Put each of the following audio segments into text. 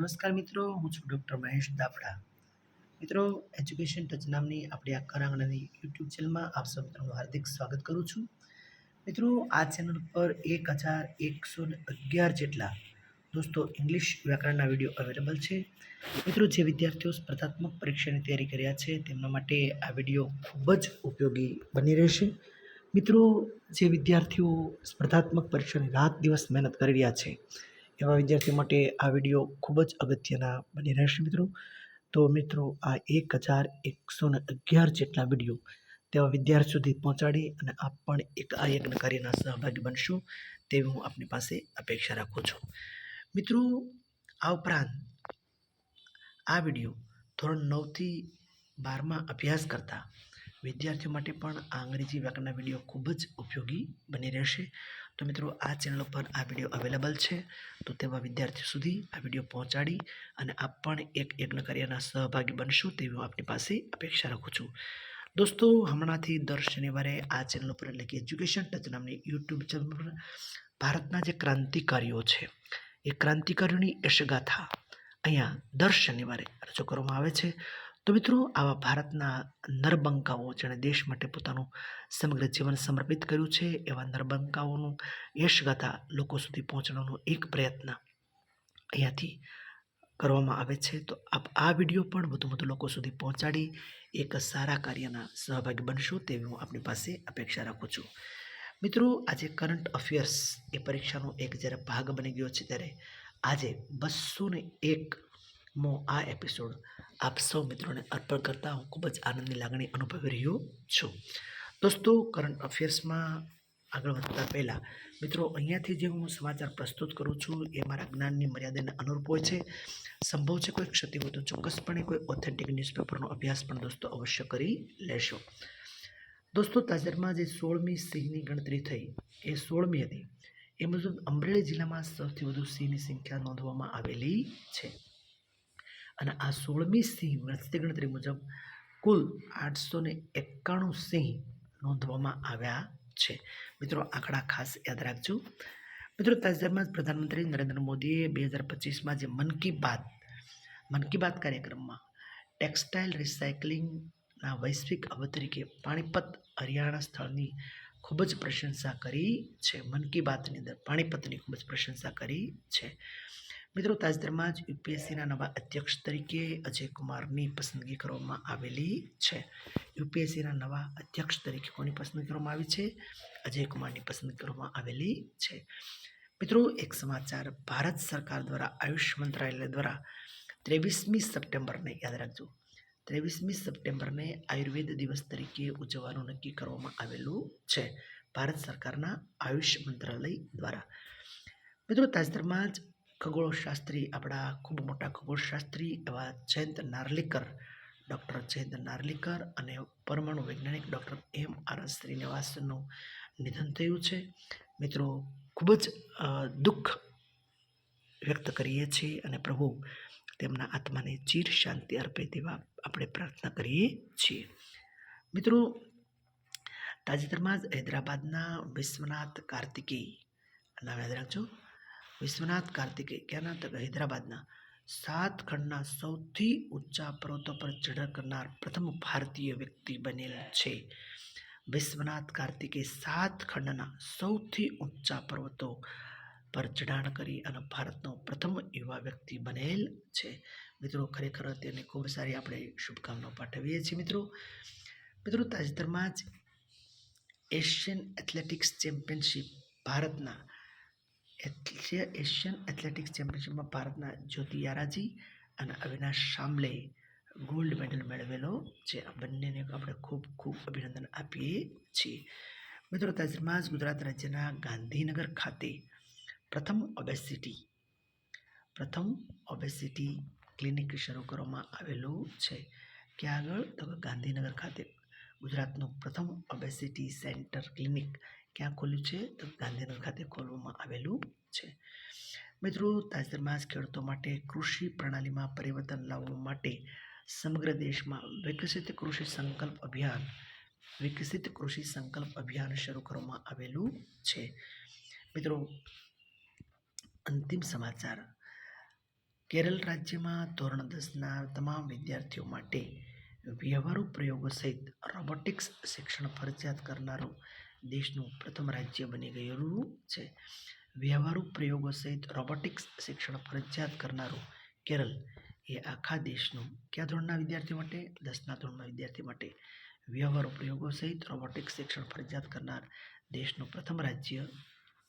નમસ્કાર મિત્રો, હું છું ડૉક્ટર મહેશ દાફડા. મિત્રો એજ્યુકેશન ટચ નામની આપણી આ કરાંગણાની યુટ્યુબ ચેનલમાં આપ સૌ મિત્રોનું હાર્દિક સ્વાગત કરું છું. મિત્રો, આ ચેનલ પર એક હજાર એકસો ને અગિયાર જેટલા દોસ્તો ઇંગ્લિશ વ્યાકરણના વીડિયો અવેલેબલ છે. મિત્રો, જે વિદ્યાર્થીઓ સ્પર્ધાત્મક પરીક્ષાની તૈયારી કર્યા છે, તેમના માટે આ વીડિયો ખૂબ જ ઉપયોગી બની રહેશે. મિત્રો, જે વિદ્યાર્થીઓ સ્પર્ધાત્મક પરીક્ષાની રાત દિવસ મહેનત કરી રહ્યા છે એવા વિદ્યાર્થીઓ માટે આ વીડિયો ખૂબ જ અગત્યના બની રહેશે મિત્રો. તો મિત્રો, આ એક હજાર એકસો ને અગિયાર જેટલા વીડિયો તેવા વિદ્યાર્થી સુધી પહોંચાડી અને આપ પણ એક આ યજ્ઞ કાર્યના સહભાગી બનશો તેવી હું આપની પાસે અપેક્ષા રાખું છું. મિત્રો, આ ઉપરાંત આ વીડિયો ધોરણ નવથી બારમાં અભ્યાસ કરતા વિદ્યાર્થીઓ માટે પણ આ અંગ્રેજી વ્યાકરણના વીડિયો ખૂબ જ ઉપયોગી બની રહેશે. તો મિત્રો, આ ચેનલ પર આ વીડિયો અવેલેબલ છે. તો તેવા વિદ્યાર્થીઓ સુધી આ વીડિયો પહોંચાડી અને આપ પણ એક યજ્ઞ કાર્યના સહભાગી બનશો તેવી હું આપની પાસે અપેક્ષા રાખું છું. દોસ્તો, હમણાંથી દર શનિવારે આ ચેનલ પર એટલે કે એજ્યુકેશન ટચ નામની યુટ્યુબ ચેનલ પર ભારતના જે ક્રાંતિકારીઓ છે, એ ક્રાંતિકારીઓની યશગાથા અહીંયા દર શનિવારે રજૂ કરવામાં આવે છે. તો મિત્રો, આવા ભારતના નરબંકાઓ જેણે દેશ માટે પોતાનું સમગ્ર જીવન સમર્પિત કર્યું છે, એવા નરબંકાઓનું યશગાથા લોકો સુધી પહોંચવાનો એક પ્રયત્ન અહીંયાથી કરવામાં આવે છે. તો આપ આ વીડિયો પણ વધુ વધુ લોકો સુધી પહોંચાડી એક સારા કાર્યના સહભાગી બનશો તેવી હું આપની પાસે અપેક્ષા રાખું છું. મિત્રો, આજે કરંટ અફેર્સ એ પરીક્ષાનો એક જ્યારે ભાગ બની ગયો છે, ત્યારે આજે બસો ને એકમો આ એપિસોડ આપ સૌ મિત્રોને અર્પણ કરતા હું ખૂબ જ આનંદની લાગણી અનુભવી રહ્યો છું. દોસ્તો કરંટ અફેર્સમાં આગળ વધતા પહેલાં, મિત્રો, અહીંયાથી જે હું સમાચાર પ્રસ્તુત કરું છું, એ મારા જ્ઞાનની મર્યાદાને અનુરૂપ હોય છે. સંભવ છે કોઈ ક્ષતિ હોય તો ચોક્કસપણે કોઈ ઓથેન્ટિક ન્યૂઝપેપરનો અભ્યાસ પણ દોસ્તો અવશ્ય કરી લેશો. દોસ્તો, તાજેતરમાં જે સોળમી સિંહની ગણતરી થઈ, એ સોળમી હતી. એ મુજબ અમરેલી જિલ્લામાં સૌથી વધુ સિંહની સંખ્યા નોંધવામાં આવેલી છે. અને આ સોળમી સિંહ વસ્તી ગણતરી મુજબ કુલ આઠસો ને એકાણું સિંહ નોંધવામાં આવ્યા છે. મિત્રો, આંકડા ખાસ યાદ રાખજો. મિત્રો, તાજેતરમાં પ્રધાનમંત્રી નરેન્દ્ર મોદીએ બે હજાર પચીસમાં જે મન કી બાત, મન કી બાત કાર્યક્રમમાં ટેક્સટાઇલ રિસાયકલિંગના વૈશ્વિક હબ તરીકે પાણીપત હરિયાણા સ્થળની ખૂબ જ પ્રશંસા કરી છે. મન કી બાતની અંદર પાણીપતની ખૂબ જ પ્રશંસા કરી છે. મિત્રો, તાજેતરમાં જ યુપીએસસીના નવા અધ્યક્ષ તરીકે અજય કુમારની પસંદગી કરવામાં આવેલી છે. યુપીએસસીના નવા અધ્યક્ષ તરીકે કોની પસંદગી કરવામાં આવી છે? અજય કુમારની પસંદગી કરવામાં આવેલી છે. મિત્રો, એક સમાચાર. ભારત સરકાર દ્વારા આયુષ મંત્રાલય દ્વારા ત્રેવીસમી સપ્ટેમ્બરને યાદ રાખજો. ત્રેવીસમી સપ્ટેમ્બરને આયુર્વેદ દિવસ તરીકે ઉજવવાનું નક્કી કરવામાં આવેલું છે ભારત સરકારના આયુષ મંત્રાલય દ્વારા. મિત્રો, તાજેતરમાં જ ખગોળશાસ્ત્રી, આપણા ખૂબ મોટા ખગોળશાસ્ત્રી એવા જયંત નાર્લિકર, ડૉક્ટર જયંત નાર્લિકર અને પરમાણુ વૈજ્ઞાનિક ડૉક્ટર એમ આર શ્રીનિવાસનું નિધન થયું છે. મિત્રો, ખૂબ જ દુઃખ વ્યક્ત કરીએ છીએ અને પ્રભુ તેમના આત્માને ચીર શાંતિ અર્પે તેવા આપણે પ્રાર્થના કરીએ છીએ. મિત્રો, તાજેતરમાં જ હૈદરાબાદના વિશ્વનાથ કાર્તિકેય નામ યાદ રાખજો. વિશ્વનાથ કાર્તિકે ક્યાંના તક હૈદરાબાદના સાત ખંડના સૌથી ઊંચા પર્વતો પર ચઢાણ કરનાર પ્રથમ ભારતીય વ્યક્તિ બનેલ છે. વિશ્વનાથ કાર્તિકે સાત ખંડના સૌથી ઊંચા પર્વતો પર ચઢાણ કરી અને ભારતનો પ્રથમ યુવા વ્યક્તિ બનેલ છે. મિત્રો, ખરેખર તેને ખૂબ સારી આપણે શુભકામનાઓ પાઠવીએ છીએ. મિત્રો મિત્રો, તાજેતરમાં જ એશિયન એથ્લેટિક્સ ચેમ્પિયનશિપ ભારતના એથ્લે- એશિયન એથ્લેટિક્સ ચેમ્પિયનશિપમાં ભારતના જ્યોતિ યારાજી અને અવિનાશ શામલે ગોલ્ડ મેડલ મેળવેલો. છે આ બંનેને આપણે ખૂબ ખૂબ અભિનંદન આપીએ છીએ. મિત્રો, તાજેતરમાં જ ગુજરાત રાજ્યના ગાંધીનગર ખાતે પ્રથમ ઓબેસિટી પ્રથમ ઓબેસિટી ક્લિનિક શરૂ કરવામાં આવેલું છે. ક્યાં આગળ? તો ગાંધીનગર ખાતે ગુજરાતનું પ્રથમ ઓબેસિટી સેન્ટર ક્લિનિક ક્યાં ખોલ્યું છે? તો ગાંધીનગર ખાતે ખોલવામાં આવેલું છે. મિત્રો, તાજેતરમાં જ ખેડૂતો માટે કૃષિ પ્રણાલીમાં પરિવર્તન લાવવા માટે સમગ્ર દેશમાં વિકસિત કૃષિ સંકલ્પ અભિયાન, વિકસિત કૃષિ સંકલ્પ અભિયાન શરૂ કરવામાં આવેલું છે. મિત્રો, અંતિમ સમાચાર. કેરળ રાજ્યમાં ધોરણ દસના તમામ વિદ્યાર્થીઓ માટે વ્યવહારુ પ્રયોગો સહિત રોબોટિક્સ શિક્ષણ ફરજિયાત કરનારું દેશનું પ્રથમ રાજ્ય બની ગયેલું છે. વ્યવહારુ પ્રયોગો સહિત રોબોટિક્સ શિક્ષણ ફરજિયાત કરનારું કેરળ એ આખા દેશનું કયા ધોરણના વિદ્યાર્થી માટે? દસના ધોરણના વિદ્યાર્થી માટે. વ્યવહારુ પ્રયોગો સહિત રોબોટિક્સ શિક્ષણ ફરજિયાત કરનાર દેશનું પ્રથમ રાજ્ય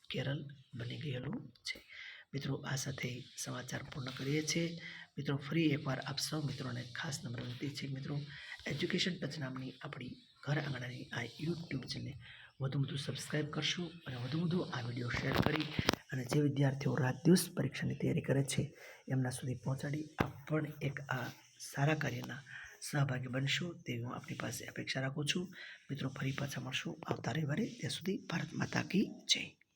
કેરળ બની ગયેલું છે. મિત્રો, આ સાથે સમાચાર પૂર્ણ કરીએ છીએ. મિત્રો, ફરી એકવાર આપ સૌ મિત્રોને ખાસ નમ્ર વિનંતી છે. મિત્રો, એજ્યુકેશન ટચ નામની આપણી ઘર આંગણાની આ યુટ્યુબ ચેનલને વધુ વધુ સબસ્ક્રાઈબ કરશો અને વધુ વધુ આ વીડિયો શેર કરી અને જે વિદ્યાર્થીઓ રાત દિવસ પરીક્ષાની તૈયારી કરે છે, એમના સુધી પહોંચાડી આપ પણ એક આ સારા કાર્યના સહભાગી બનશો તેવી હું આપણી પાસે અપેક્ષા રાખું છું. મિત્રો, ફરી પાછા મળશું આવતા રવિવારે. ત્યાં સુધી ભારત માતા કી જય.